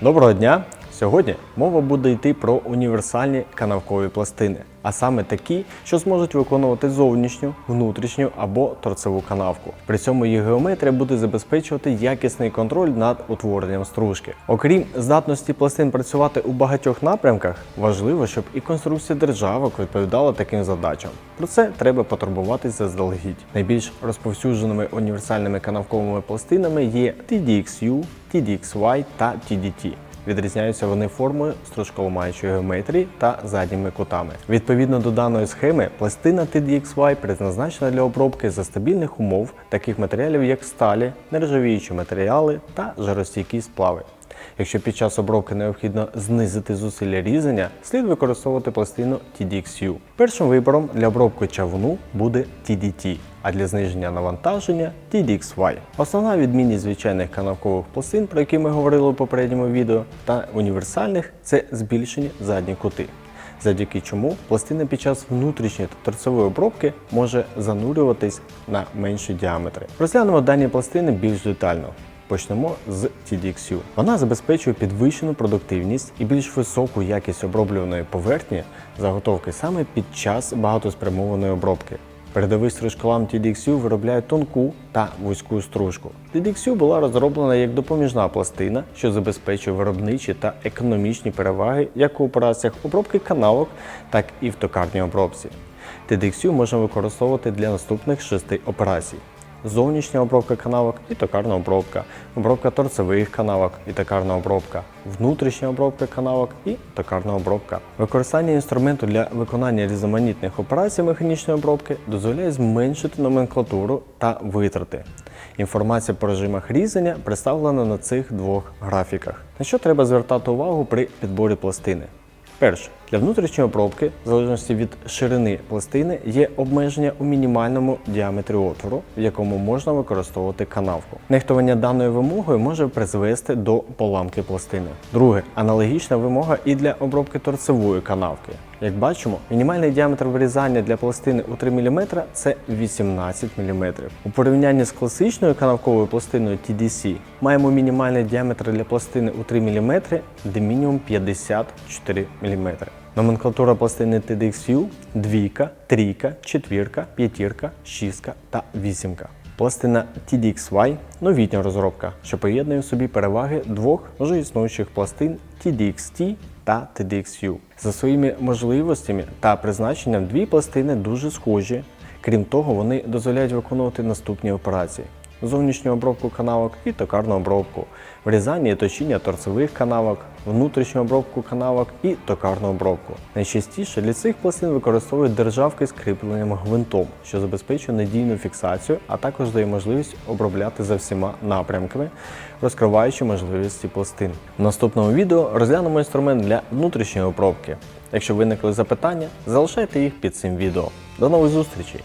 Доброго дня! Сьогодні мова буде йти про універсальні канавкові пластини, а саме такі, що зможуть виконувати зовнішню, внутрішню або торцеву канавку. При цьому їх геометрія буде забезпечувати якісний контроль над утворенням стружки. Окрім здатності пластин працювати у багатьох напрямках, важливо, щоб і конструкція державок відповідала таким задачам. Про це треба потурбуватись заздалегідь. Найбільш розповсюдженими універсальними канавковими пластинами є TDXU, TDXY та TDT. Відрізняються вони формою стружково-маючої геометрії та задніми кутами. Відповідно до даної схеми, пластина TDXY предназначена для обробки за стабільних умов таких матеріалів, як сталі, нержавіючі матеріали та жаростійкі сплави. Якщо під час обробки необхідно знизити зусилля різання, слід використовувати пластину TDXU. Першим вибором для обробки чавуну буде TDT, а для зниження навантаження TDXY. Основна відмінність звичайних канавкових пластин, про які ми говорили у попередньому відео, та універсальних це збільшені задні кути. Завдяки чому пластина під час внутрішньої та торцевої обробки може занурюватись на менші діаметри. Розглянемо дані пластини більш детально. Почнемо з TDXU. Вона забезпечує підвищену продуктивність і більш високу якість оброблюваної поверхні заготовки саме під час багатоспрямованої обробки. Передовий стружколам TDXU виробляє тонку та вузьку стружку. TDXU була розроблена як допоміжна пластина, що забезпечує виробничі та економічні переваги як у операціях обробки канавок, так і в токарній обробці. TDXU можна використовувати для наступних шести операцій: зовнішня обробка канавок і токарна обробка, обробка торцевих канавок і токарна обробка, внутрішня обробка канавок і токарна обробка. Використання інструменту для виконання різноманітних операцій механічної обробки дозволяє зменшити номенклатуру та витрати. Інформація по режимах різання представлена на цих двох графіках. На що треба звертати увагу при підборі пластини? Перше, для внутрішньої обробки, в залежності від ширини пластини, є обмеження у мінімальному діаметрі отвору, в якому можна використовувати канавку. Нехтування даною вимогою може призвести до поламки пластини. Друге, аналогічна вимога і для обробки торцевої канавки. Як бачимо, мінімальний діаметр вирізання для пластини у 3 мм це 18 мм. У порівнянні з класичною канавковою пластиною TDC маємо мінімальний діаметр для пластини у 3 мм, де мінімум 54 мм. Номенклатура пластини TDXU – двійка, трійка, четвірка, п'ятірка, шістка та вісімка. Пластина TDXY – новітня розробка, що поєднує в собі переваги двох вже існуючих пластин TDXT та TDXU. За своїми можливостями та призначенням дві пластини дуже схожі. Крім того, вони дозволяють виконувати наступні операції: зовнішню обробку канавок і токарну обробку, врізання і точіння торцевих канавок, внутрішню обробку канавок і токарну обробку. Найчастіше для цих пластин використовують державки з кріпленням гвинтом, що забезпечує надійну фіксацію, а також дає можливість обробляти за всіма напрямками, розкриваючи можливості пластин. В наступному відео розглянемо інструмент для внутрішньої обробки. Якщо виникли запитання, залишайте їх під цим відео. До нових зустрічей!